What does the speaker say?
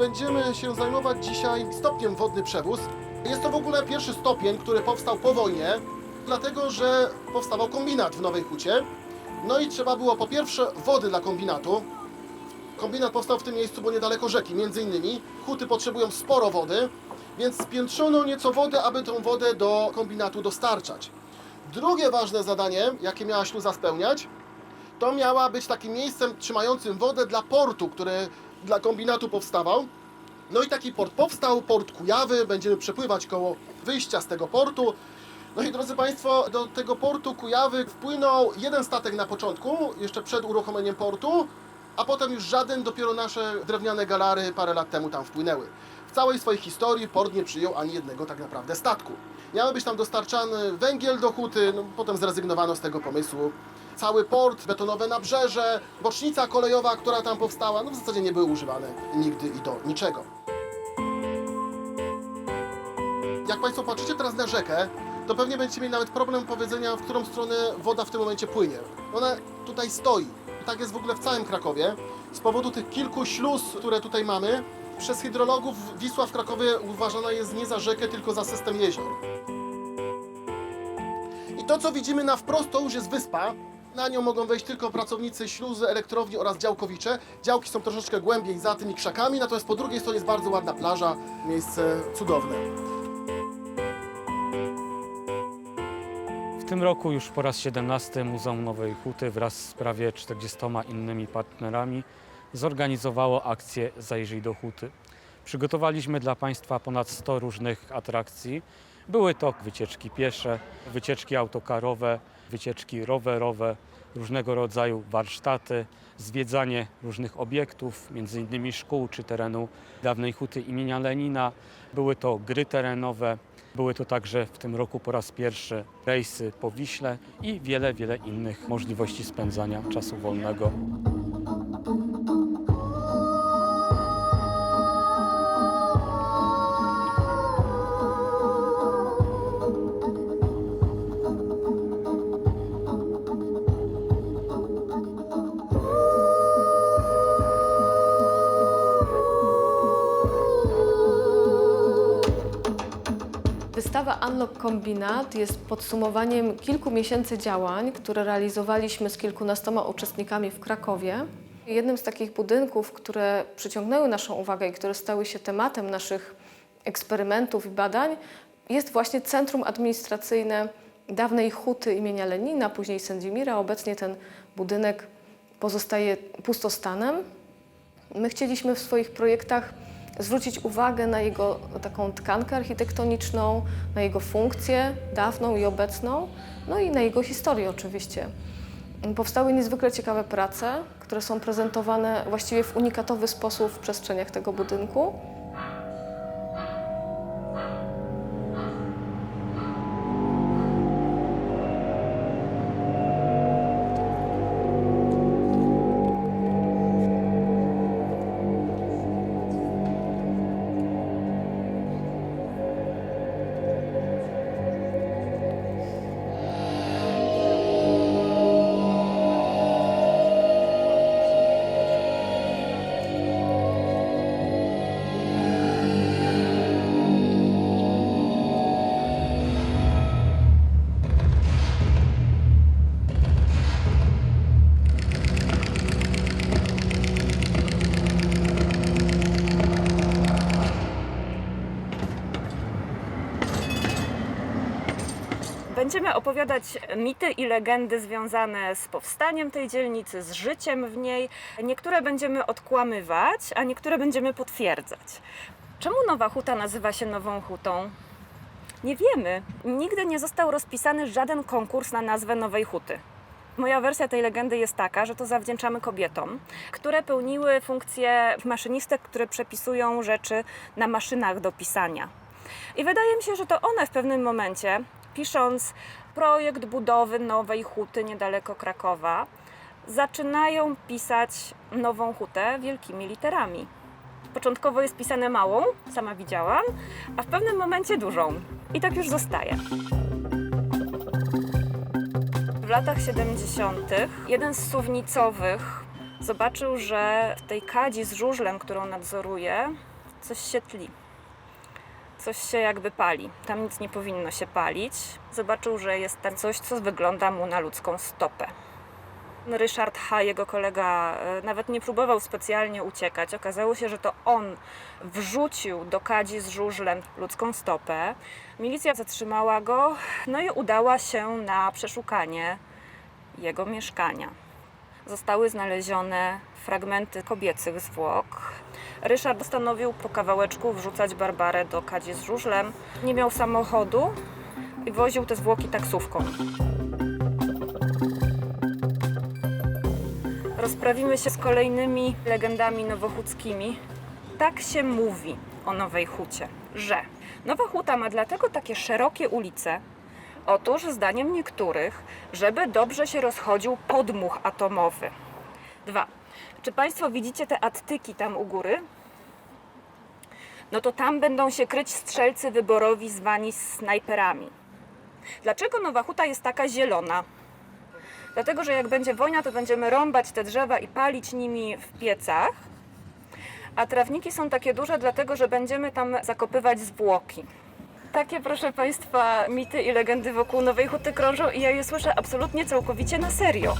Będziemy się zajmować dzisiaj stopniem wodny przewóz. Jest to w ogóle pierwszy stopień, który powstał po wojnie, dlatego że powstawał kombinat w Nowej Hucie. No i trzeba było po pierwsze wody dla kombinatu. Kombinat powstał w tym miejscu, bo niedaleko rzeki, między innymi. Huty potrzebują sporo wody, więc spiętrzono nieco wody, aby tą wodę do kombinatu dostarczać. Drugie ważne zadanie, jakie miała śluza spełniać, to miała być takim miejscem trzymającym wodę dla portu, który dla kombinatu powstawał. No i taki port powstał, port Kujawy, będziemy przepływać koło wyjścia z tego portu. No i drodzy Państwo, do tego portu Kujawy wpłynął jeden statek na początku, jeszcze przed uruchomieniem portu, a potem już żaden, dopiero nasze drewniane galary parę lat temu tam wpłynęły. W całej swojej historii port nie przyjął ani jednego tak naprawdę statku. Miały być tam dostarczany węgiel do huty, no, potem zrezygnowano z tego pomysłu. Cały port, betonowe nabrzeże, bocznica kolejowa, która tam powstała, no w zasadzie nie były używane nigdy i do niczego. Jak Państwo patrzycie teraz na rzekę, to pewnie będziecie mieli nawet problem powiedzenia, w którą stronę woda w tym momencie płynie. Ona tutaj stoi. Tak jest w ogóle w całym Krakowie. Z powodu tych kilku śluz, które tutaj mamy, przez hydrologów Wisła w Krakowie uważana jest nie za rzekę, tylko za system jezior. I to, co widzimy na wprost, to już jest wyspa. Na nią mogą wejść tylko pracownicy śluzy, elektrowni oraz działkowicze. Działki są troszeczkę głębiej za tymi krzakami, natomiast po drugiej stronie jest bardzo ładna plaża, miejsce cudowne. W tym roku już po raz 17 Muzeum Nowej Huty wraz z prawie 40 innymi partnerami zorganizowało akcję Zajrzyj do Huty. Przygotowaliśmy dla Państwa ponad 100 różnych atrakcji. Były to wycieczki piesze, wycieczki autokarowe, wycieczki rowerowe, różnego rodzaju warsztaty, zwiedzanie różnych obiektów, m.in. szkół czy terenu dawnej huty imienia Lenina. Były to gry terenowe, były to także w tym roku po raz pierwszy rejsy po Wiśle i wiele, wiele innych możliwości spędzania czasu wolnego. Wystawa Unlock Kombinat jest podsumowaniem kilku miesięcy działań, które realizowaliśmy z kilkunastoma uczestnikami w Krakowie. Jednym z takich budynków, które przyciągnęły naszą uwagę i które stały się tematem naszych eksperymentów i badań, jest właśnie Centrum Administracyjne dawnej huty imienia Lenina, później Sędzimira. Obecnie ten budynek pozostaje pustostanem. My chcieliśmy w swoich projektach zwrócić uwagę na jego taką tkankę architektoniczną, na jego funkcję dawną i obecną, no i na jego historię oczywiście. Powstały niezwykle ciekawe prace, które są prezentowane właściwie w unikatowy sposób w przestrzeniach tego budynku. Będziemy opowiadać mity i legendy związane z powstaniem tej dzielnicy, z życiem w niej. Niektóre będziemy odkłamywać, a niektóre będziemy potwierdzać. Czemu Nowa Huta nazywa się Nową Hutą? Nie wiemy. Nigdy nie został rozpisany żaden konkurs na nazwę Nowej Huty. Moja wersja tej legendy jest taka, że to zawdzięczamy kobietom, które pełniły funkcję maszynistek, które przepisują rzeczy na maszynach do pisania. I wydaje mi się, że to one w pewnym momencie, pisząc projekt budowy nowej huty niedaleko Krakowa, zaczynają pisać nową hutę wielkimi literami. Początkowo jest pisane małą, sama widziałam, a w pewnym momencie dużą. I tak już zostaje. W latach 70. jeden z suwnicowych zobaczył, że w tej kadzi z żużlem, którą nadzoruje, coś się tli. Coś się jakby pali. Tam nic nie powinno się palić. Zobaczył, że jest tam coś, co wygląda mu na ludzką stopę. Ryszard H., jego kolega, e, nawet nie próbował specjalnie uciekać. Okazało się, że to on wrzucił do kadzi z żużlem ludzką stopę. Milicja zatrzymała go, no i udała się na przeszukanie jego mieszkania. Zostały znalezione fragmenty kobiecych zwłok. Ryszard postanowił po kawałeczku wrzucać Barbarę do kadzi z żużlem. Nie miał samochodu i woził te zwłoki taksówką. Rozprawimy się z kolejnymi legendami nowochódzkimi. Tak się mówi o Nowej Hucie, że Nowa Huta ma dlatego takie szerokie ulice, Otóż zdaniem niektórych, żeby dobrze się rozchodził podmuch atomowy. Dwa. Czy Państwo widzicie te attyki tam u góry? No to tam będą się kryć strzelcy wyborowi zwani snajperami. Dlaczego Nowa Huta jest taka zielona? Dlatego, że jak będzie wojna, to będziemy rąbać te drzewa i palić nimi w piecach, a trawniki są takie duże, dlatego że będziemy tam zakopywać zwłoki. Takie, proszę Państwa, mity i legendy wokół Nowej Huty krążą i ja je słyszę absolutnie całkowicie na serio.